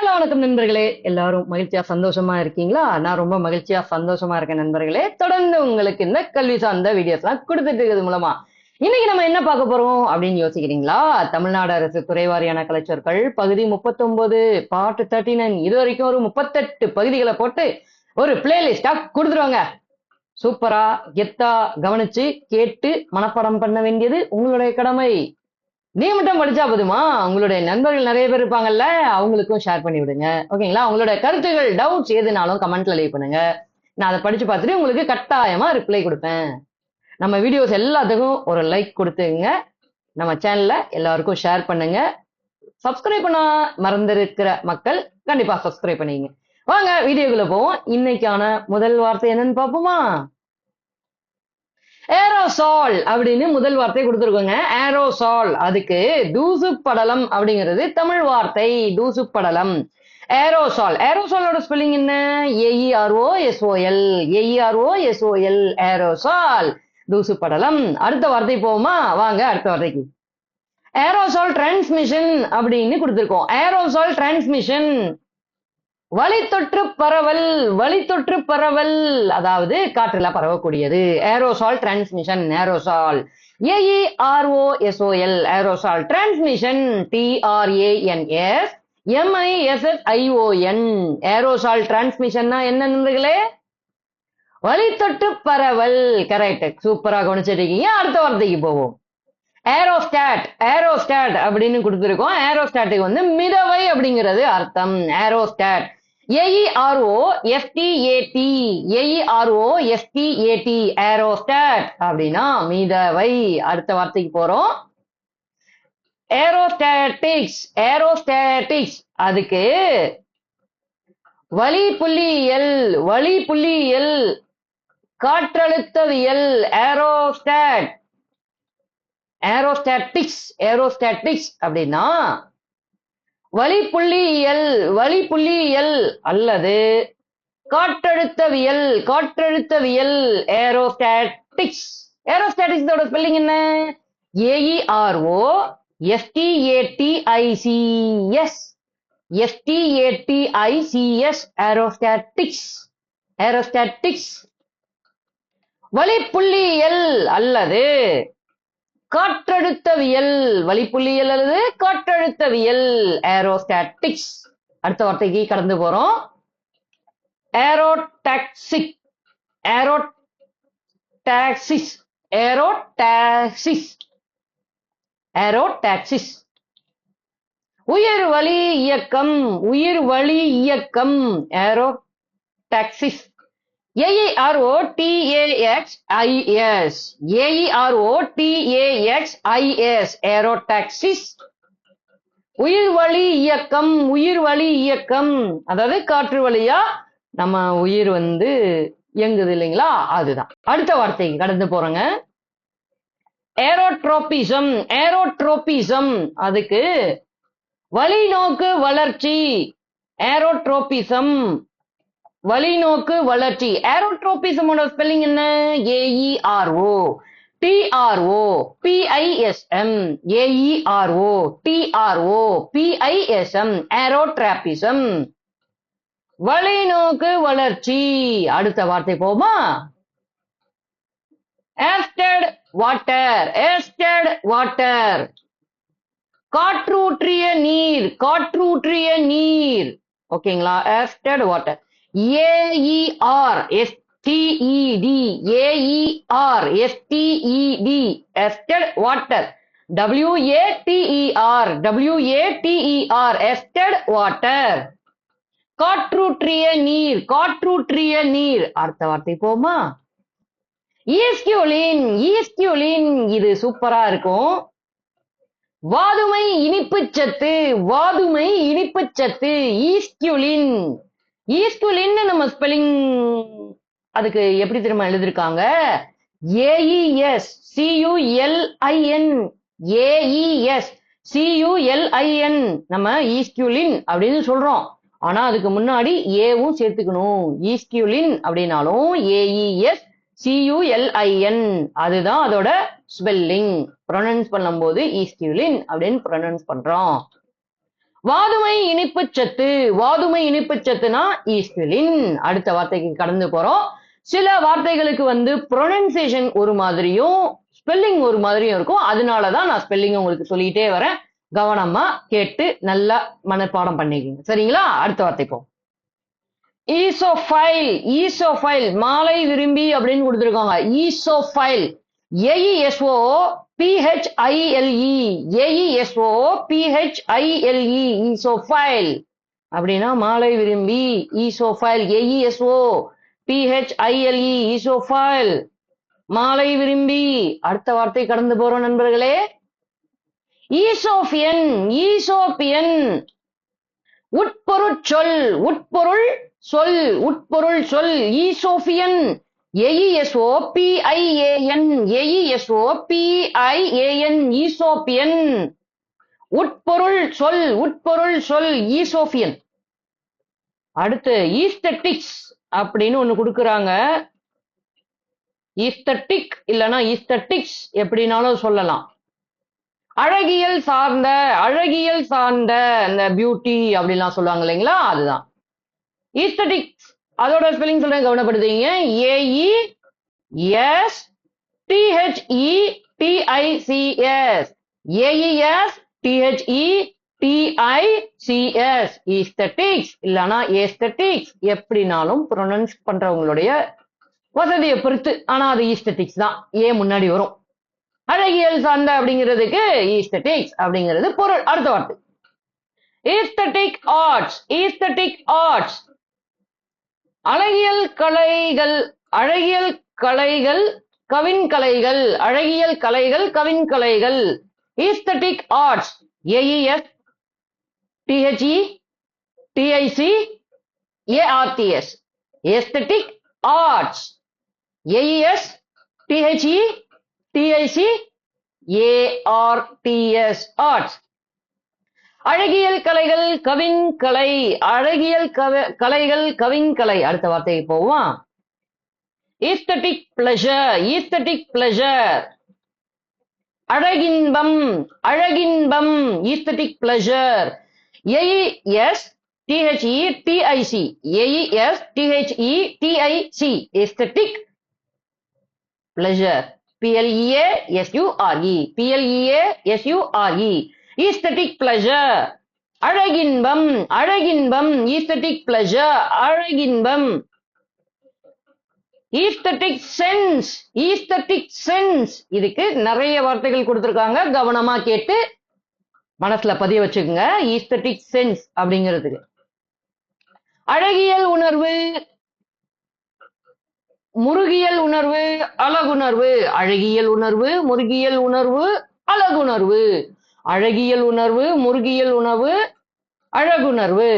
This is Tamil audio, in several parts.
ஹலோ வணக்கம் நண்பர்களே. எல்லாரும் மகிழ்ச்சியா சந்தோஷமா இருக்கீங்களா? நான் ரொம்ப மகிழ்ச்சியா சந்தோஷமா இருக்கேன் நண்பர்களே. தொடர்ந்து உங்களுக்கு இந்த கல்வி சார்ந்த வீடியோஸ் எல்லாம் கொடுத்துட்டு இருக்கிறது மூலமா இன்னைக்கு நம்ம என்ன பார்க்க போறோம் அப்படின்னு யோசிக்கிறீங்களா? தமிழ்நாடு அரசு துறைவாரியான கலைச்சொற்கள் பகுதி முப்பத்தொன்பது பாட்டு தேர்ட்டி நைன் இது வரைக்கும் ஒரு முப்பத்தெட்டு பகுதிகளை போட்டு ஒரு பிளேலிஸ்டா கொடுத்துருவாங்க. சூப்பரா கெத்தா கவனிச்சு கேட்டு மனப்பாடம் பண்ண வேண்டியது உங்களுடைய கடமை. நீ மட்டும் படிச்சா போதுமா? உங்களுடைய நண்பர்கள் நிறைய பேர் இருப்பாங்கல்ல அவங்களுக்கும் ஷேர் பண்ணி விடுங்க. ஓகேங்களா உங்களோட கருத்துகள் டவுட்ஸ் எதுனாலும் கமெண்ட்ல லீவ் பண்ணுங்க. நான் அதை படிச்சு பார்த்துட்டு உங்களுக்கு கட்டாயமா ரிப்ளை கொடுப்பேன். நம்ம வீடியோஸ் எல்லாத்துக்கும் ஒரு லைக் கொடுத்துங்க நம்ம சேனல்ல எல்லாருக்கும் ஷேர் பண்ணுங்க. சப்ஸ்கிரைப் பண்ண மறந்திருக்கிற மக்கள் கண்டிப்பா சப்ஸ்கிரைப் பண்ணிங்க வாங்க வீடியோக்குள்ள போவோம். இன்னைக்கான முதல் வார்த்தை என்னன்னு பார்ப்போமா? ஏரோசால் அப்படின்னு முதல் வார்த்தை கொடுத்துருக்கோங்க. ஏரோசால் அதுக்கு தூசு படலம் அப்படிங்கிறது தமிழ் வார்த்தை. தூசு படலம் ஏரோசால் ஏரோசாலோட ஸ்பெல்லிங் என்ன A E R O S O L A E R O S O L aerosol தூசு படலம் அடுத்த வார்த்தை போவோமா? வாங்க அடுத்த வார்த்தைக்கு. ஏரோசால் டிரான்ஸ்மிஷன் அப்படின்னு கொடுத்துருக்கோம். ஏரோசால் டிரான்ஸ்மிஷன் வழித்தொற்று பரவல் வழித்தொற்று பரவல். அதாவது காற்றுல பரவக்கூடியது. Aerosol transmission aerosol ஏஇஆர்ஓஎஸ்ஓஎல் aerosol transmission டிஆர்ஏஎன்எஸ் எம்ஐஎஸ்எஸ் ION aerosol டிரான்ஸ்மிஷன்னா என்ன நண்பர்களே? வழித்தொற்று பரவல். கரெக்ட் சூப்பரா கவனிச்சிருக்கீங்க அடுத்த வார்த்தைக்கு போவோம்? ஏரோஸ்டாட் ஏரோஸ்டாட் அப்படின்னு கொடுத்துருக்கோம். ஏரோஸ்டாட்டுக்கு வந்து மிதவை அப்படிங்கிறது அர்த்தம். ஏரோஸ்டாட் ஏஇஆர்ஓ எஃப்டிஏடி ஏஇஆர்ஓ எஃப்டிஏடி ஏரோஸ்டாட் அப்படின்னா மீதவை அடுத்த வார்த்தைக்கு போறோம். ஏரோஸ்டாட்டிக்ஸ் ஏரோஸ்டாட்டிக்ஸ் அதுக்கு வழி புள்ளியியல் வழி புள்ளியியல் காற்றழுத்தவியல் ஏரோஸ்டாட் ஏரோஸ்டாட்டிக்ஸ் ஏரோஸ்டாட்டிக்ஸ் அப்படின்னா வழிப்புள்ளியியல் வழிப்புள்ளியியல் அல்லது காற்றழுத்தவியல் காற்றழுத்தவியல் ஏரோஸ்டாட்டிக்ஸ் ஏரோஸ்டாட்டிக்ஸோட ஸ்பெல்லிங் என்ன? ஏஇஆர்ஓ எஸ்டிஏடிஐசிஎஸ் எஸ்டிஏடிஐசிஎஸ் ஏரோஸ்டாட்டிக்ஸ் ஏரோஸ்டாட்டிக்ஸ் வழிப்புள்ளியியல் அல்லது காற்றழுத்தவியல். வழிப்புள்ளியல் அல்லது காற்றழுத்தவியல். ஏரோஸ்டாட்டிக்ஸ் அடுத்த வார்த்தைக்கு கடந்து போறோம். ஏரோடாக்சிக் ஏரோடாக்சிஸ் ஏரோடாக்சிஸ் ஏரோடாக்சிஸ் உயிர் வழி இயக்கம். உயிர் வழி இயக்கம். Aerotaxis taxis T A X I S A E R O T A X I S aerotaxis உயிர் வழி இயக்கம் உயிர் வழி இயக்கம். அதாவது காற்று வழியா நம்ம உயிர் வந்து இயங்குது இல்லைங்களா? அதுதான். அடுத்த வார்த்தைக்கு கடந்து போறோங்க. ஏரோட்ரோபிசம் ஏரோட்ரோபிசம் அதுக்கு வழிநோக்கு வளர்ச்சி. ஏரோட்ரோபிசம் வழிநோக்கு வளர்ச்சி. ஏரோட்ரோபிசமோட ஸ்பெல்லிங் என்ன? A E R O T R O P I S M A E R O T R O P I S M aerotropism வழிநோக்கு வளர்ச்சி. அடுத்த வார்த்தை போமா? ஏஸ்டட் வாட்டர் ஏஸ்டட் வாட்டர் காற்றூற்றிய நீர். காற்றூற்றிய நீர். ஓகேங்களா aerated water A E R S T E D A E R S T E D aerated water W A T E R W A T E R aerated water காற்றூற்றிய நீர் காற்றூற்றிய நீர். அடுத்த வார்த்தை போமா? ஈஸ்கியூலின் ஈஸ்கியூலின் இது சூப்பரா இருக்கும். வாதுமை இனிப்புச் சத்து வாதுமை இனிப்புச் சத்து ஈஸ்கியூலின். ஈஸ்குலின் நம்ம ஸ்பெல்லிங் அதுக்கு எப்படி திரும்ப எழுதிருக்காங்க? ஏஇஎஸ் சியூஎல்ஐஎன் ஏஇஎஸ் சியூஎல்ஐஎன் நம்ம ஈஸ்கியூலின் அப்படின்னு சொல்றோம். ஆனா அதுக்கு முன்னாடி ஏவும் சேர்த்துக்கணும். ஈஸ்கியூலின் அப்படின்னாலும் ஏஇஎஸ் சியூஎல்ஐஎன் அதுதான் அதோட ஸ்பெல்லிங் ப்ரொனன்ஸ் பண்ணும்போது ஈஸ்கியூலின் அப்படின்னு ப்ரொனன்ஸ் பண்றோம். வாதுமை இனிப்பு சத்து. வாதுமை இனிப்பு சத்துனா ஈஸ்டிலின் அடுத்த வார்த்தைக்கு கடந்து போறோம். சில வார்த்தைகளுக்கு வந்து ப்ரொனன்சியேஷன் ஒரு மாதிரியும் ஸ்பெல்லிங் ஒரு மாதிரியும் இருக்கும். அதனாலதான் நான் ஸ்பெல்லிங் உங்களுக்கு சொல்லிட்டே வரேன். கவனமா கேட்டு நல்லா மனப்பாடம் பண்ணிக்கோங்க. சரிங்களா? அடுத்த வார்த்தைக்கும் ஈசோஃபைல் ஈசோஃபைல் மாலை விரும்பி அப்படின்னு கொடுத்துருக்காங்க. ஈசோஃபைல் ஏஇஎஸ்ஓ பிஹெச்ஐஎல்இ ஏஇஎஸ்ஓ பிஹெச்ஐஎல்இ ஈசோஃபைல் அப்படின்னா மாலை விரும்பி ஈசோஃபைல் ஏஇஎஸ்ஓ பிஹெச்ஐஎல்இ ஈசோஃபைல் மாலை விரும்பி அடுத்த வார்த்தை கடந்து போறோம் நண்பர்களே. ஈசோபியன் ஈசோபியன் உட்பொருள் சொல் உட்பொருள் சொல் உட்பொருள் சொல் ஈசோபியன் ஈசோபியன் உட்பொருள் சொல் உட்பொருள் சொல் ஈசோபியன் அடுத்து ஈஸ்தட்டிக்ஸ் அப்படின்னு ஒண்ணு கொடுக்குறாங்க. ஈஸ்தட்டிக் இல்லைன்னா ஈஸ்தட்டிக்ஸ் எப்படினாலும் சொல்லலாம். அழகியல் சார்ந்த அழகியல் சார்ந்த இந்த பியூட்டி அப்படிலாம் சொல்லுவாங்க இல்லைங்களா? அதுதான். ஈஸ்தட்டிக்ஸ் அதோட ஸ்பெல்லிங் சொல்றேன் கவனப்படுத்துங்க A E S T H E T I C S A E S T H E T I C S aesthetics இல்லனா ஏஸ்தட்டிக்ஸ் எப்படினாலும் ப்ரொனன்ஸ் பண்றவங்களுடைய வசதியை பொறுத்து. ஆனா அது ஈஸ்தட்டிக்ஸ் தான். ஏ முன்னாடி வரும். அழகியல் சார்ந்த அப்படிங்கிறதுக்கு ஈஸ்தட்டிக்ஸ் அப்படிங்கிறது பொருள். அடுத்த வார்த்தை. ஈஸ்தட்டிக் ஆர்ட்ஸ் ஈஸ்தட்டிக் ஆர்ட்ஸ் அழகியல் கலைகள் அழகியல் கலைகள் கவின் கலைகள் அழகியல் கலைகள் கவின் கலைகள். Aesthetic arts A E S T H E T I C A R T S aesthetic arts A E S T H E T I C A R T S arts அழகியல் கலைகள் கவின் கலை அழகியல் கலைகள் கவின்கலை. அடுத்த வார்த்தைக்கு போவோம். ஈஸ்தட்டிக் பிளஷர் ஈஸ்தட்டிக் பிளஷர் அழகின்பம் அழகின்பம் aesthetic pleasure A E S T H E T I C A E S T H E T I C aesthetic pleasure P L E A S U R E P L E A S U R E aesthetic pleasure அழகின்பம் அழகின்பம் ஈஸ்தட்டிக் பிளஷர் அழகின்பம். ஈஸ்தட்டிக் சென்ஸ் ஈஸ்தட்டிக் சென்ஸ் இதுக்கு நிறைய வார்த்தைகள் கொடுத்திருக்காங்க. கவனமா கேட்டு மனசுல பதிய வச்சுக்கோங்க. ஈஸ்தட்டிக் சென்ஸ் அப்படிங்கிறதுக்கு அழகியல் உணர்வு முருகியல் உணர்வு அழகுணர்வு. அழகியல் உணர்வு முருகியல் உணர்வு அழகுணர்வு. அழகியல் உணர்வு முருகியல் உணர்வு அழகுணர்வு.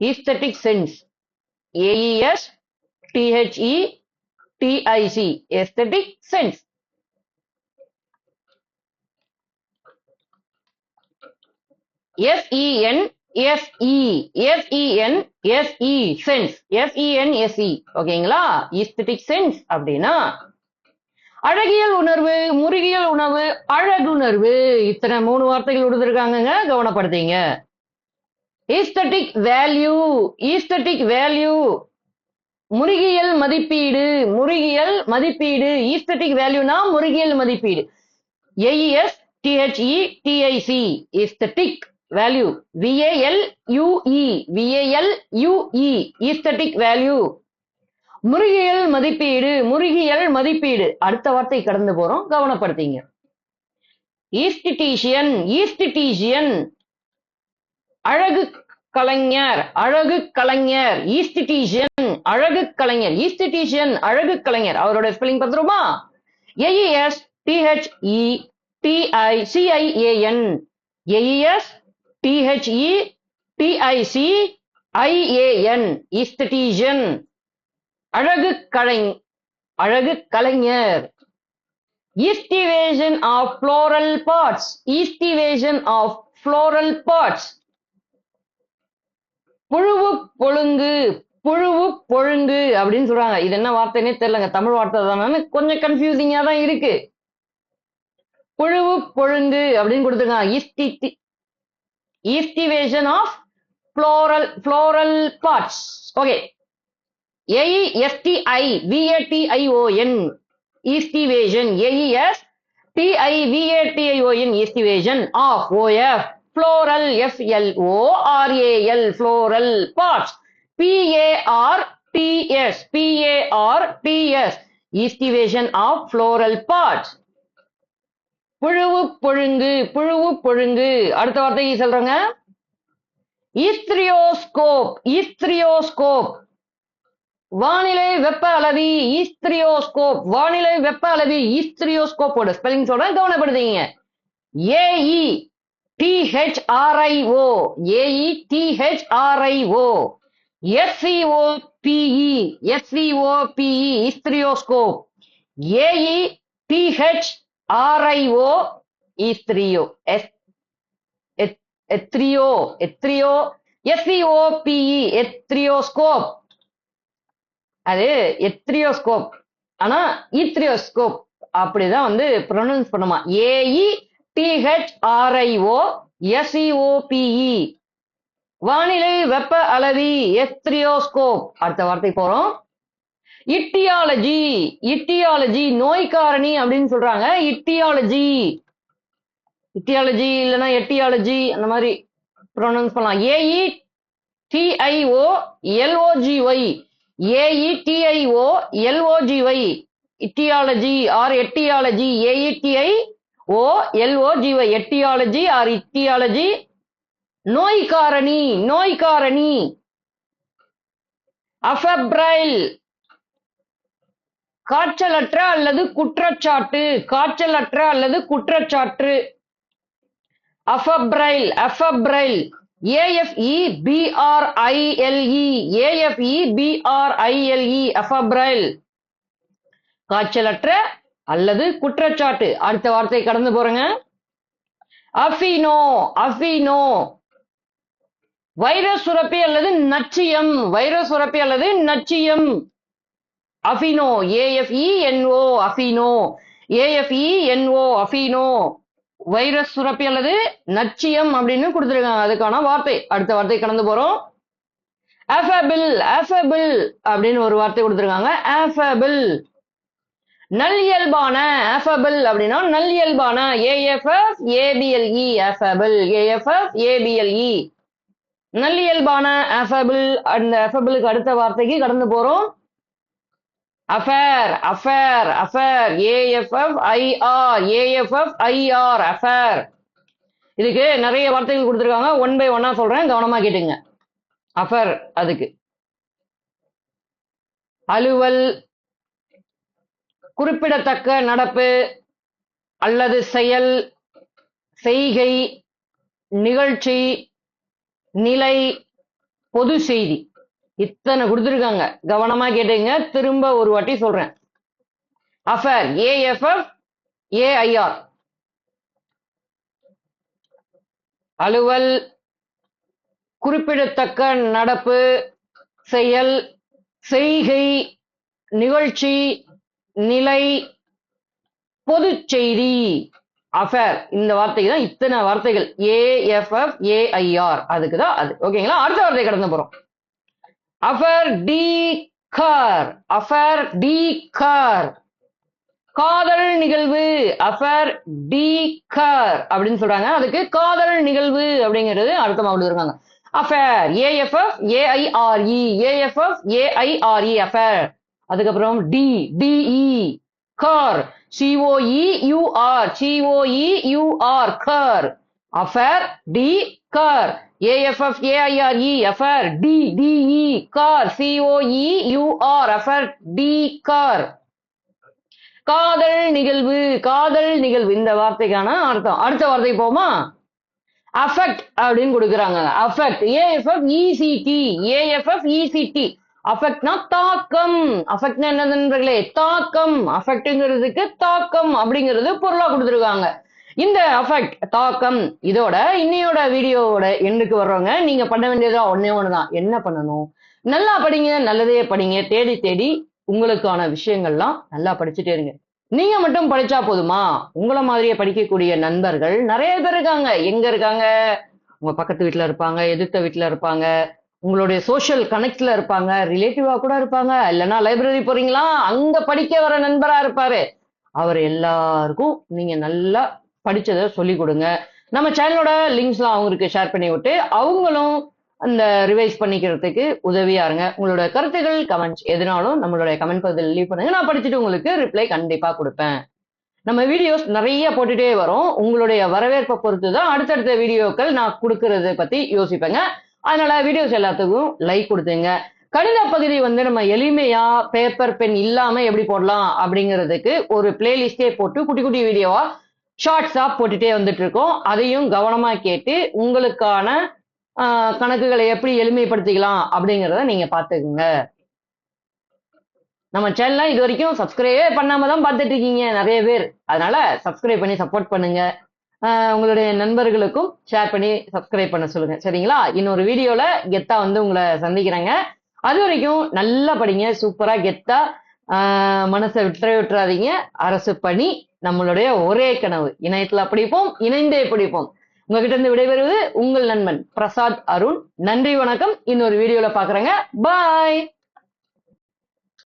Aesthetic sense A E S T H E T I C aesthetic sense S E N S E S E N S E sense S E N S E ஓகேங்களா ஈஸ்தட்டிக் சென்ஸ் அப்படின்னா அழகியல் உணர்வு முருகியல் உணர்வு அழகுணர்வு. இத்தனை மூணு வார்த்தைகள் கொடுத்துருக்காங்கங்க கவனப்படுத்தீங்க. ஈஸ்தட்டிக் வேல்யூ ஈஸ்தட்டிக் வேல்யூ முருகியல் மதிப்பீடு முருகியல் மதிப்பீடு. ஈஸ்தட்டிக் வேல்யூனா முருகியல் மதிப்பீடு. A E S T H E T I C aesthetic value V A L U E V A L U E aesthetic value முருகியல் மதிப்பீடு முருகியல் மதிப்பீடு. அடுத்த வார்த்தை கடந்து போறோம். கவனப்படுத்திங்க. ஈஸ்டிட்டீஷியன் ஈஸ்டிட்டீஷியன் அழகு கலைஞர் அழகு கலைஞர். ஈஸ்டிட்டீஷியன் அழகு கலைஞர். ஈஸ்டிட்டீஷியன் அழகு கலைஞர். அவரோட spelling பார்த்துருமா A E S T H E T I C I A N A E S T H E T I C I A N aesthetician அழகு கலை அழகு கலைஞர். Aestivation of floral parts aestivation of floral parts புழுவு பொழுங்கு புழுவு பொழுங்கு அப்படின்னு சொல்றாங்க. இது என்ன வார்த்தைனே தெரியலங்க. தமிழ் வார்த்தை தானே கொஞ்சம் கன்ஃபியூசிங்கா தான் இருக்கு. புழுவு பொழுங்கு அப்படின்னு கொடுத்துருக்காங்க. Aesti aestivation of floral floral parts okay A E S T I V A T I O N aestivation A E S T I V A T I O N aestivation of O F floral F L O R A L floral parts P A R T S P A R T S aestivation of floral parts புழுவு பொழுங்கு புழுவு பொழுங்கு. அடுத்த வார்த்தை சொல்றேங்க. ஈஸ்திரியோஸ்கோப் ஈஸ்திரியோஸ்கோப் வானிலை வெப்ப அளவி ஈஸ்திரியோஸ்கோப் வானிலை வெப்ப அளவி ஈஸ்திரியோஸ்கோப்போட ஸ்பெல்லிங் சொல்றேன் கவனப்படுத்தீங்க A E T H R I O A E T H R I O S C O P E S C O P E aethrioscope A E T H R I O aethrio S aethrio aethrio S C O P E aethrioscope அது எத்ரியோஸ்கோப் ஆனா ஈத்ரியோஸ்கோப் அப்படிதான் வந்து ப்ரொனவுன்ஸ் பண்ணுமா. ஏஇ டிஹெச் ஆர்ஐஓ எஸ்இஓபிஇ வானிலை வெப்ப அளவி எத்ரியோஸ்கோப் அடுத்த வார்த்தை போறோம். இட்டியாலஜி. இட்டியாலஜி நோய் காரணி அப்படின்னு சொல்றாங்க. இட்டியாலஜி. இட்டியாலஜி இல்லைன்னா எட்டியாலஜி அந்த மாதிரி ப்ரொனவுன்ஸ் பண்ணலாம். A E T I O L O G Y A E T I O L O G Y aetiology or etiology A E T I O L O G Y etiology or aetiology நோய் காரணி நோய் காரணி அஃபப்ரைல் காய்ச்சலற்ற அல்லது குற்றச்சாட்டு காய்ச்சலற்ற அல்லது குற்றச்சாட்டு. அஃபப்ரைல் அஃபப்ரைல் ஏஎஃப்இ பிஆர்ஐஎல்இ ஏஎஃப்இ பிஆர்ஐஎல்இ அஃபப்ரைல் காய்ச்சலற்ற அல்லது குற்றச்சாட்டு. அடுத்த வார்த்தை கடந்து போறேங்க. அஃபினோ அஃபினோ வைரஸ் சுரப்பி அல்லது நச்சியம். வைரஸ் சுரப்பி அல்லது நச்சியம். Afeno A F E N O afeno A F E N O afeno virus சுரப்பி அல்லது நச்சியம் அப்படின்னு கொடுத்துருக்காங்க. அதுக்கான வார்த்தை. அடுத்த வார்த்தை கடந்து போறோம். அஃபபிள் அஃபபிள் அப்படின்னு ஒரு வார்த்தை கொடுத்துருக்காங்க. அஃபபிள் நல்லியல்பான அஃபபிள் அப்படின்னா நல்லியல்பான ஏஎஃப்எஃப் ஏபிஎல்இ அஃபபிள் ஏஎஃப்எஃப் ஏபிஎல்இ நல்லியல்பான அஃபபிள் அந்த அஃபபிளுக்கு அடுத்த வார்த்தைக்கு கடந்து போறோம். Affair affair affair A F F I R A F F I R affair இதுக்கு நிறைய வார்த்தைகள் கொடுத்துருக்காங்க. ஒன் பை ஒன்னா சொல்றேன். கவனமா கேட்டுங்க. அஃபேர் அதுக்கு. அலுவல் குறிப்பிடத்தக்க நடப்பு அல்லது செயல் செய்கை நிகழ்ச்சி நிலை பொது செய்தி. இத்தனை கொடுத்துருக்காங்க. கவனமா கேட்டுங்க. திரும்ப ஒரு வாட்டி சொல்றேன். அஃபர் ஏஎஃப்எஃப் ஏஐஆர் அலுவல் குறிப்பிடத்தக்க நடப்பு செயல் செய்கை நிகழ்ச்சி நிலை பொது செய்தி. அஃபேர் இந்த வார்த்தைக்கு தான் இத்தனை வார்த்தைகள். ஏஎஃப்எஃப் ஏஐஆர் அதுக்கு தான் அது. ஓகேங்களா அடுத்த வார்த்தை கடந்து போறோம். Affaire de coeur affaire de coeur காதல் நிகழ்வு. அஃபர் டி கார் அப்படின்னு சொல்றாங்க. அதுக்கு காதல் நிகழ்வு அப்படிங்கிறது அர்த்தமா இருக்காங்க affaire A F F A I R E A F F A I R E affaire அதுக்கப்புறம் de D E coeur C O E U R C O E U R coeur affaire de coeur A F F A I R E affaire de D E coeur C O E U R affaire de coeur காதல் நிகழ்வு காதல் நிகழ்வு. இந்த வார்த்தைக்கான அர்த்தம். அடுத்த வார்த்தை போமா? அஃபெக்ட் அப்படின்னு கொடுக்குறாங்க. Affect A F F E C T A F F E C T அஃபெக்ட்னா தாக்கம். அஃபெக்ட்னா என்ன நண்பர்களே? தாக்கம். அஃபெக்ட்ங்கிறதுக்கு தாக்கம் அப்படிங்கிறது பொருளா கொடுத்துருக்காங்க. இந்த அஃபெக்ட் தாக்கம் இதோட இன்னையோட வீடியோவோட எண்டுக்கு வர்றவங்க நீங்க பண்ண வேண்டியதா ஒன்னே ஒண்ணுதான். என்ன பண்ணணும்? நல்லா படிங்க நல்லதே படிங்க. தேடி தேடி உங்களுக்கான விஷயங்கள்லாம் நல்லா படிச்சுட்டே இருங்க. நீங்க மட்டும் படிச்சா போதுமா? உங்களை மாதிரியே படிக்கக்கூடிய நண்பர்கள் நிறைய பேர் இருக்காங்க. எங்க இருக்காங்க? உங்க பக்கத்து வீட்டுல இருப்பாங்க எதிர்த்த வீட்டுல இருப்பாங்க. உங்களுடைய சோஷியல் கனெக்ட்ல இருப்பாங்க. ரிலேட்டிவா கூட இருப்பாங்க. இல்லைன்னா லைப்ரரி போறீங்களா? அங்க படிக்க வர நண்பரா இருப்பாரு. அவர் எல்லாருக்கும் நீங்க நல்லா படிச்சதை சொல்லி கொடுங்க. நம்ம சேனலோட லிங்க்ஸ்லாம் அவங்களுக்கு ஷேர் பண்ணி விட்டு அவங்களும் அந்த ரிவைஸ் பண்ணிக்கிறதுக்கு உதவியா இருங்க. உங்களோட கருத்துகள் கமெண்ட்ஸ் எதுனாலும் நம்மளுடைய கமெண்ட் பகுதியில் லீவ் பண்ணுங்க. நான் படிச்சுட்டு உங்களுக்கு ரிப்ளை கண்டிப்பா கொடுப்பேன். நம்ம வீடியோஸ் நிறைய போட்டுட்டே வரோம். உங்களுடைய வரவேற்பை பொறுத்து தான் அடுத்தடுத்த வீடியோக்கள் நான் கொடுக்கறத பத்தி யோசிப்பேங்க. அதனால வீடியோஸ் எல்லாத்துக்கும் லைக் கொடுத்துங்க. கணித பகுதி வந்து நம்ம எளிமையா பேப்பர் பென் இல்லாம எப்படி போடலாம் அப்படிங்கிறதுக்கு ஒரு பிளேலிஸ்டே போட்டு குட்டி குட்டி வீடியோவா ஷார்ட்ஸாக போட்டுட்டே வந்துட்டு இருக்கோம் அதையும் கவனமாக கேட்டு உங்களுக்கான கணக்குகளை எப்படி எளிமைப்படுத்திக்கலாம் அப்படிங்கிறத நீங்கள் பார்த்துக்குங்க. நம்ம சேனல்ல இது வரைக்கும் சப்ஸ்கிரைபே பண்ணாம தான் பார்த்துட்டு இருக்கீங்க நிறைய பேர். அதனால சப்ஸ்கிரைப் பண்ணி சப்போர்ட் பண்ணுங்க. உங்களுடைய நண்பர்களுக்கும் ஷேர் பண்ணி சப்ஸ்கிரைப் பண்ண சொல்லுங்க. சரிங்களா? இன்னொரு வீடியோல கெத்தா வந்து உங்களை சந்திக்கிறேங்க. அது வரைக்கும் நல்லா படிங்க சூப்பரா கெத்தா மனசை விட்டுற விட்டுறாதீங்க. அரசு பணி நம்மளுடைய ஒரே கனவு. இணையத்தில் படிப்போம் இணைந்தே படிப்போம் உங்ககிட்ட இருந்து விடைபெறுவது உங்கள் நண்பன் பிரசாத் அருண். நன்றி வணக்கம். இன்னொரு வீடியோல பாக்குறேங்க. பாய்